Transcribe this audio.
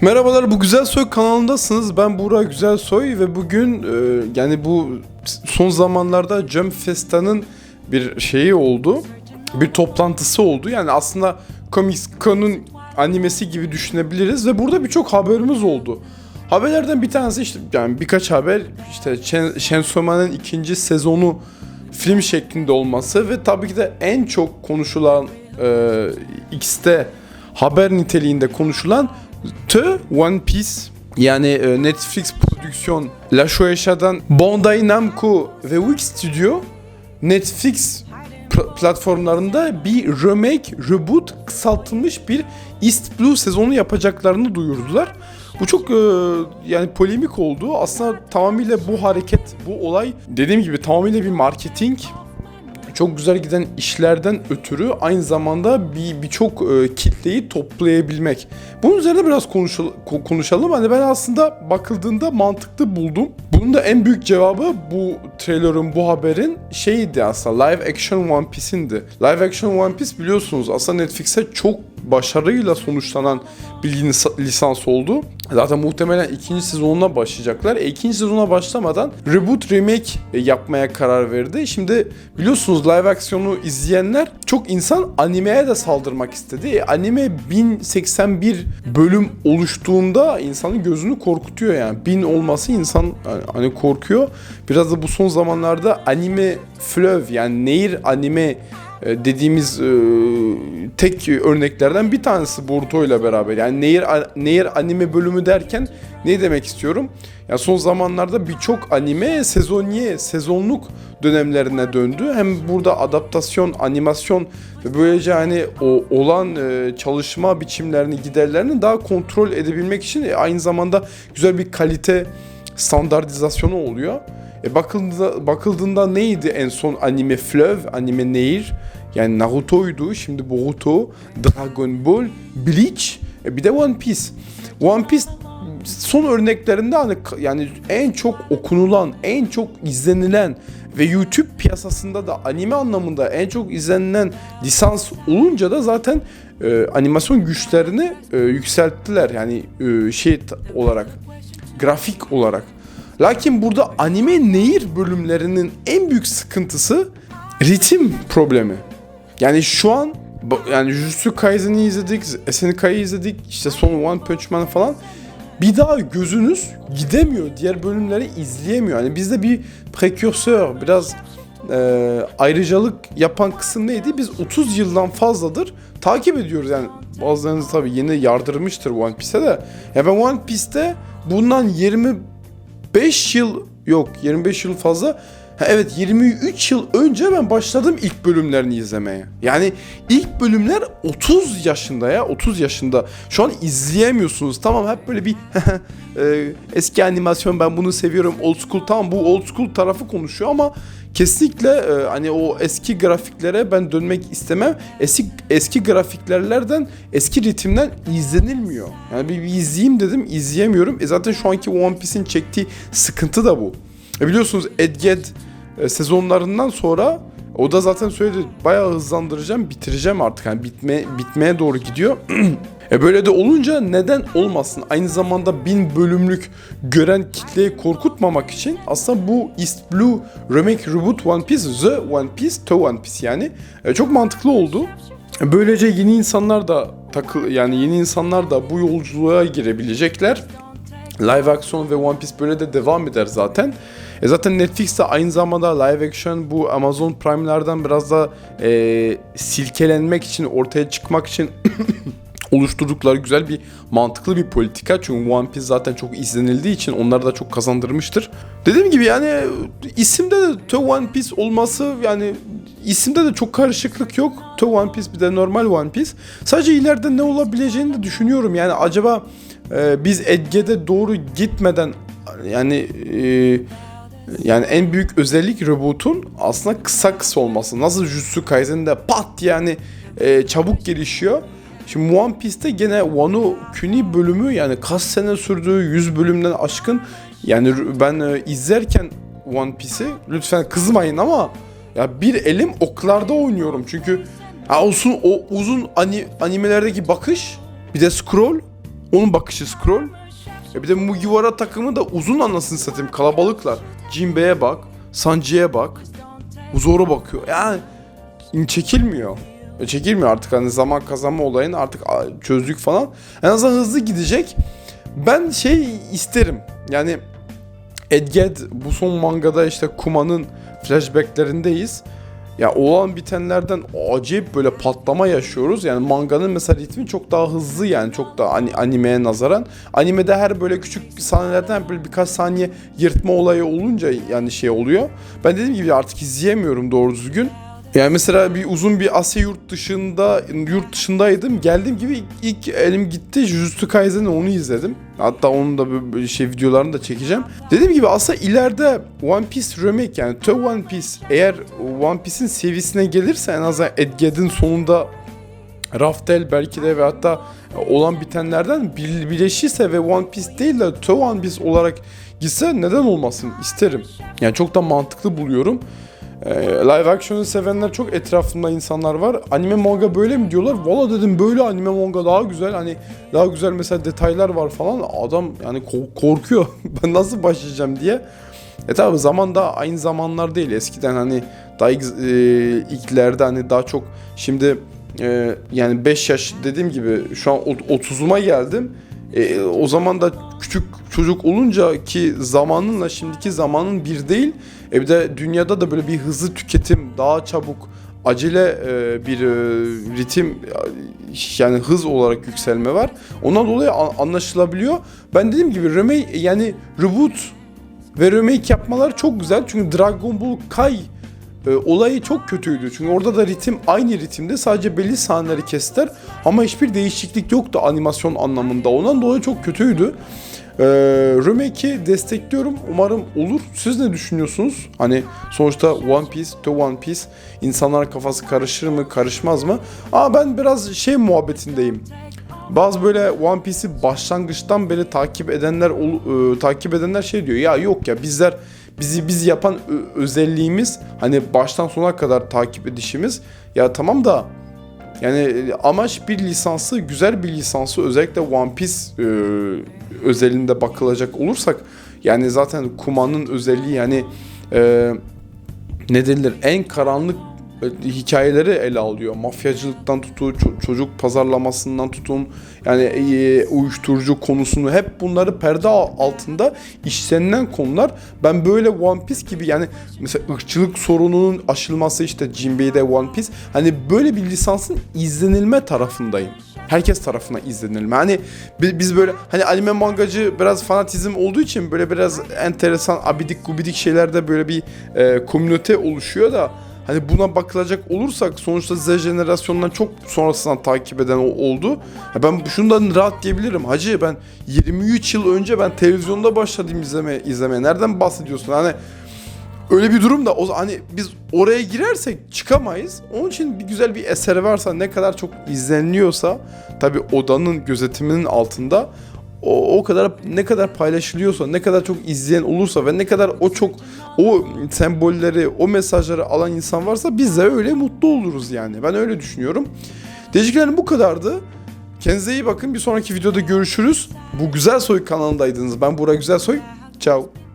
Merhabalar bu Güzel Soy kanalındasınız. Ben Burak Güzel Soy ve bugün e, yani bu son zamanlarda Jump Festa'nın bir şeyi oldu. Bir toplantısı oldu. Yani aslında Comics Con'un animesi gibi düşünebiliriz ve burada birçok haberimiz oldu. Haberlerden bir tanesi işte yani birkaç haber işte Chen- Chainsaw Man'ın ikinci sezonu film şeklinde olması ve tabii ki de en çok konuşulan e, X'te haber niteliğinde konuşulan The One Piece yani e, Netflix prodüksiyon La Shueisha'dan Bandai Namco ve Wix Studio Netflix pl- platformlarında bir remake, reboot, kısaltılmış bir East Blue sezonu yapacaklarını duyurdular. Bu çok e, yani polemik oldu. Aslında tamamıyla bu hareket, bu olay dediğim gibi tamamıyla bir marketing çok güzel giden işlerden ötürü aynı zamanda bir birçok e, kitleyi toplayabilmek. Bunun üzerine biraz konuşal- ko- konuşalım. Hani ben aslında bakıldığında mantıklı buldum. Bunun da en büyük cevabı bu trailer'ın, bu haberin şeydi aslında live action One Piece'indi. Live action One Piece biliyorsunuz aslında Netflix'e çok başarıyla sonuçlanan bir lis- lisans oldu. Zaten muhtemelen ikinci sezonuna başlayacaklar. E, ikinci sezona başlamadan reboot remake e, yapmaya karar verdi. Şimdi biliyorsunuz live aksiyonu izleyenler çok insan animeye de saldırmak istedi. E, anime 1081 bölüm oluştuğunda insanın gözünü korkutuyor yani. 1000 olması insan hani- korkuyor. Biraz da bu son zamanlarda anime flöv yani nehir anime dediğimiz e, tek örneklerden bir tanesi Boruto ile beraber. Yani Nehir, Nehir anime bölümü derken ne demek istiyorum? Ya son zamanlarda birçok anime sezonye, sezonluk dönemlerine döndü. Hem burada adaptasyon, animasyon ve böylece hani o olan e, çalışma biçimlerini, giderlerini daha kontrol edebilmek için e, aynı zamanda güzel bir kalite standartizasyonu oluyor. E bakıldığında, bakıldığında neydi en son anime Fleuve, anime Nehir? Yani Naruto'ydu, şimdi Boruto, Dragon Ball, Bleach, e bir de One Piece. One Piece son örneklerinde hani yani en çok okunulan, en çok izlenilen ve YouTube piyasasında da anime anlamında en çok izlenilen lisans olunca da zaten e, animasyon güçlerini e, yükselttiler. Yani e, şey olarak, grafik olarak. Lakin burada anime nehir bölümlerinin en büyük sıkıntısı ritim problemi. Yani şu an yani Jujutsu Kaisen'i izledik, SNK'yı izledik, işte son One Punch Man falan. Bir daha gözünüz gidemiyor. Diğer bölümleri izleyemiyor. Yani bizde bir prekürsör, biraz e, ayrıcalık yapan kısım neydi? Biz 30 yıldan fazladır takip ediyoruz. Yani bazılarınız tabii yeni yardırmıştır One Piece'e de. Ya ben One Piece'te bundan 25 yıl yok 25 yıl fazla Ha, evet 23 yıl önce ben başladım ilk bölümlerini izlemeye. Yani ilk bölümler 30 yaşında ya 30 yaşında. Şu an izleyemiyorsunuz. Tamam hep böyle bir e, eski animasyon ben bunu seviyorum. Old school tamam bu old school tarafı konuşuyor ama kesinlikle e, hani o eski grafiklere ben dönmek istemem. Eski eski grafiklerlerden eski ritimden izlenilmiyor. Yani bir, bir izleyeyim dedim izleyemiyorum. E zaten şu anki One Piece'in çektiği sıkıntı da bu. E biliyorsunuz Edged e, sezonlarından sonra o da zaten söyledi bayağı hızlandıracağım bitireceğim artık yani bitme, bitmeye doğru gidiyor. e böyle de olunca neden olmasın? Aynı zamanda bin bölümlük gören kitleyi korkutmamak için aslında bu East Blue Remake Reboot One Piece The One Piece The One Piece yani e, çok mantıklı oldu. E, Böylece yeni insanlar da takıl yani yeni insanlar da bu yolculuğa girebilecekler. Live action ve One Piece böyle de devam eder zaten. E zaten Netflix de aynı zamanda live action bu Amazon Prime'lerden biraz da e, silkelenmek için, ortaya çıkmak için oluşturdukları güzel bir mantıklı bir politika. Çünkü One Piece zaten çok izlenildiği için onları da çok kazandırmıştır. Dediğim gibi yani isimde de The One Piece olması yani isimde de çok karışıklık yok. The One Piece bir de normal One Piece. Sadece ileride ne olabileceğini de düşünüyorum. Yani acaba e, biz Edge'de doğru gitmeden yani e, yani en büyük özellik reboot'un aslında kısa kısa olması. Nasıl Jujutsu Kaisen'de pat yani e, çabuk gelişiyor. Şimdi One Piece'te gene Wano Kuni bölümü yani kaç sene sürdüğü 100 bölümden aşkın yani ben e, izlerken One Piece'i lütfen kızmayın ama ya bir elim oklarda oynuyorum çünkü ha olsun o uzun ani, animelerdeki bakış bir de scroll Onun bakışı scroll. E bir de Mugiwara takımı da uzun anasını satayım kalabalıklar. Jinbe'ye bak, Sanji'ye bak. Zoro bakıyor. Yani çekilmiyor. E, Çekilmiyor artık hani zaman kazanma olayını artık çözdük falan. En azından hızlı gidecek. Ben şey isterim. Yani Edged bu son mangada işte Kuma'nın flashbacklerindeyiz. Ya olan bitenlerden acayip böyle patlama yaşıyoruz. Yani manganın mesela ritmi çok daha hızlı yani çok daha ani- animeye nazaran. Animede her böyle küçük sahnelerden böyle birkaç saniye yırtma olayı olunca yani şey oluyor. Ben dediğim gibi artık izleyemiyorum doğru düzgün. Yani mesela bir uzun bir Asya yurt dışında yurt dışındaydım. Geldiğim gibi ilk, ilk elim gitti. Jujutsu Kaisen'i onu izledim. Hatta onun da böyle- şey videolarını da çekeceğim. Dediğim gibi aslında ileride One Piece remake yani The One Piece eğer One Piece'in seviyesine gelirse en azından Edged'in sonunda Raftel belki de ve hatta olan bitenlerden bir- birleşirse ve One Piece değil de The One Piece olarak gitse neden olmasın isterim. Yani çok da mantıklı buluyorum. Ee, live action'ı sevenler çok etrafımda insanlar var. Anime manga böyle mi diyorlar? Valla dedim böyle anime manga daha güzel. Hani daha güzel mesela detaylar var falan. Adam yani ko- korkuyor. ben nasıl başlayacağım diye. E tabi zaman da aynı zamanlar değil. Eskiden hani daha ilk, e, ilklerde hani daha çok şimdi e, yani 5 yaş dediğim gibi şu an ot- 30'uma geldim. E, o zaman da küçük çocuk olunca ki zamanınla şimdiki zamanın bir değil. E bir de dünyada da böyle bir hızlı tüketim, daha çabuk, acele e, bir e, ritim e, yani hız olarak yükselme var. Ondan dolayı anlaşılabiliyor. Ben dediğim gibi remake yani reboot ve remake yapmalar çok güzel. Çünkü Dragon Ball Kai e, olayı çok kötüydü. Çünkü orada da ritim aynı ritimde sadece belli sahneleri kestiler ama hiçbir değişiklik yoktu animasyon anlamında. Ondan dolayı çok kötüydü. Ee, remake'i destekliyorum. Umarım olur. Siz ne düşünüyorsunuz? Hani sonuçta One Piece, The One Piece insanların kafası karışır mı, karışmaz mı? Aa ben biraz şey muhabbetindeyim. Bazı böyle One Piece'i başlangıçtan beri takip edenler e, takip edenler şey diyor. Ya yok ya bizler bizi biz yapan özelliğimiz hani baştan sona kadar takip edişimiz. Ya tamam da yani e, amaç bir lisansı, güzel bir lisansı özellikle One Piece e, özelinde bakılacak olursak yani zaten Kuma'nın özelliği yani e, ne denilir en karanlık hikayeleri ele alıyor. Mafyacılıktan tutun, ço- çocuk pazarlamasından tutun, yani e, uyuşturucu konusunu hep bunları perde altında işlenilen konular. Ben böyle One Piece gibi yani mesela ırkçılık sorununun aşılması işte Jinbei'de One Piece hani böyle bir lisansın izlenilme tarafındayım. Herkes tarafından izlenilme. Hani bi- biz böyle hani anime mangacı biraz fanatizm olduğu için böyle biraz enteresan abidik gubidik şeylerde böyle bir e, komünite oluşuyor da Hani buna bakılacak olursak sonuçta Z jenerasyonundan çok sonrasından takip eden oldu. Ya ben şundan rahat diyebilirim. Hacı ben 23 yıl önce ben televizyonda başladım izleme izlemeye. Nereden bahsediyorsun? Hani öyle bir durumda o hani biz oraya girersek çıkamayız. Onun için bir güzel bir eser varsa ne kadar çok izleniliyorsa tabi odanın gözetiminin altında o, o kadar ne kadar paylaşılıyorsa, ne kadar çok izleyen olursa ve ne kadar o çok o sembolleri, o mesajları alan insan varsa biz de öyle mutlu oluruz yani. Ben öyle düşünüyorum. Değişiklerim bu kadardı. Kendinize iyi bakın. Bir sonraki videoda görüşürüz. Bu Güzel Soy kanalındaydınız. Ben Burak Güzel Soy. Ciao.